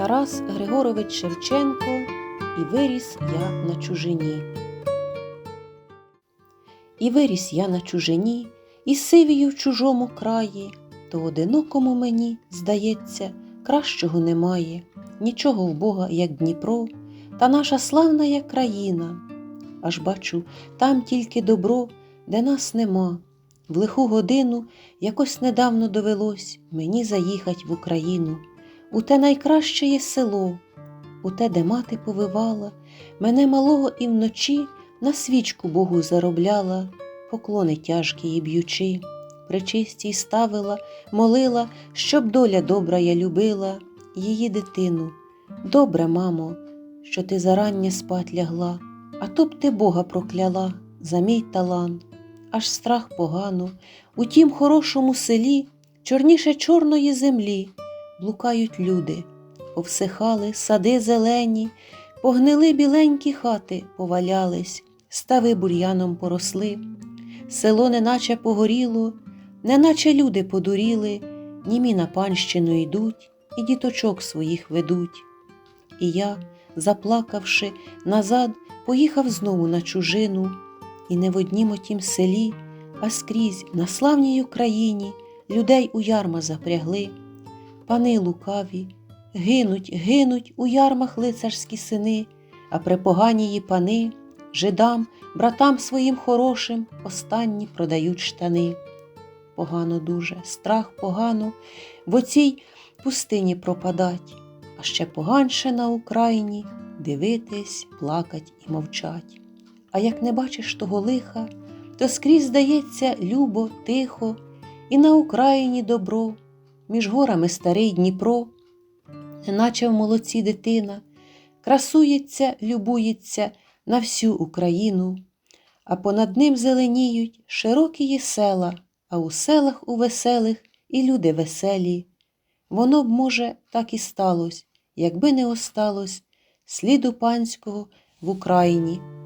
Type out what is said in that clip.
Тарас Григорович Шевченко і виріс я на чужині. І виріс я на чужині, і сивію в чужому краї, то одинокому мені, здається, кращого немає, нічого в Бога, як Дніпро, та наша славна як країна. Аж бачу, там тільки добро, де нас нема. В лиху годину якось недавно довелось мені заїхать в Україну, у те найкраще є село, у те, де мати повивала, мене малого і вночі на свічку Богу заробляла, поклони тяжкі їй б'ючи, причистій ставила, молила, щоб доля добра я любила, її дитину. Добре, мамо, що ти зарання спать лягла, а то б ти Бога прокляла за мій талант, аж страх погано, у тім хорошому селі, чорніше чорної землі, блукають люди, повсихали сади зелені, погнили біленькі хати, повалялись, стави бур'яном поросли, село неначе погоріло, неначе люди подуріли, німі на панщину йдуть і діточок своїх ведуть. І я, заплакавши, назад поїхав знову на чужину, і не в однім отім селі, а скрізь на славній Україні людей у ярма запрягли. Пани лукаві, гинуть, гинуть у ярмах лицарські сини, а припоганії пани, жидам, братам своїм хорошим останні продають штани. Погано дуже, страх погано, в оцій пустині пропадать, а ще поганше на Україні дивитись, плакать і мовчать. А як не бачиш того лиха, то скрізь здається любо, тихо, і на Україні добро, між горами старий Дніпро, неначе в молоці дитина, красується, любується на всю Україну, а понад ним зеленіють широкі села, а у селах у веселих і люди веселі. Воно б, може, так і сталось, якби не осталось сліду панського в Україні